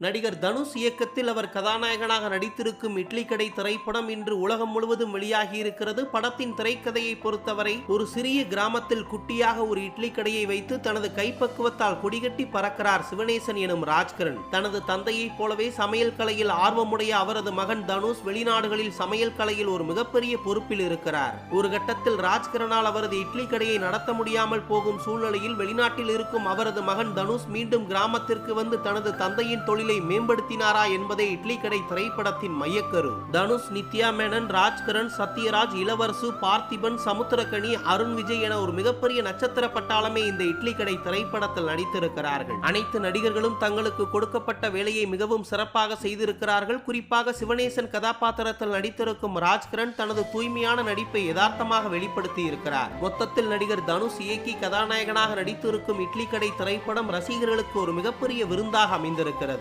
நடிகர் தனுஷ் இயக்கத்தில் அவர் கதாநாயகனாக நடித்திருக்கும் இட்லி கடை திரைப்படம் இன்று உலகம் முழுவதும் வெளியாகி இருக்கிறது படத்தின் திரைக்கதையை பொறுத்தவரை ஒரு சிறிய கிராமத்தில் குட்டியாக ஒரு இட்லி கடையை வைத்து தனது கைப்பக்குவத்தால் கொடிகட்டி பறக்கிறார் சிவனேசன் எனும் ராஜ்கரன் தனது தந்தையைப் போலவே சமையல் கலையில் ஆர்வமுடைய அவரது மகன் தனுஷ் வெளிநாடுகளில் சமையல் கலையில் ஒரு மிகப்பெரிய பொறுப்பில் இருக்கிறார். ஒரு கட்டத்தில் ராஜ்கரனால் அவரது இட்லி கடையை நடத்த முடியாமல் போகும் சூழ்நிலையில் வெளிநாட்டில் இருக்கும் அவரது மகன் தனுஷ் மீண்டும் கிராமத்திற்கு வந்து தனது தந்தையின் தொழில் மேம்படுத்தினாரா என்பதே இட்லி கடை திரைப்படத்தின் மையக்கரு. தனுஷ் நித்யா மேனன் ராஜ்கரண் சத்யராஜ் இளவரசு பார்த்திபன் சமுத்திரக்கணி அருண் விஜய் என ஒரு மிகப்பெரிய நட்சத்திர பட்டாளமே இந்த இட்லி கடை திரைப்படத்தில் நடித்திருக்கிறார்கள். அனைத்து நடிகர்களும் தங்களுக்கு கொடுக்கப்பட்ட வேலையை மிகவும் சிறப்பாக செய்திருக்கிறார்கள். குறிப்பாக சிவனேசன் கதாபாத்திரத்தில் நடித்திருக்கும் ராஜ்கரன் தனது தூய்மையான நடிப்பை யதார்த்தமாக வெளிப்படுத்தி இருக்கிறார். மொத்தத்தில் நடிகர் தனுஷ் இயக்கி கதாநாயகனாக நடித்திருக்கும் இட்லி கடை திரைப்படம் ரசிகர்களுக்கு ஒரு மிகப்பெரிய விருந்தாக அமைந்திருக்கிறது.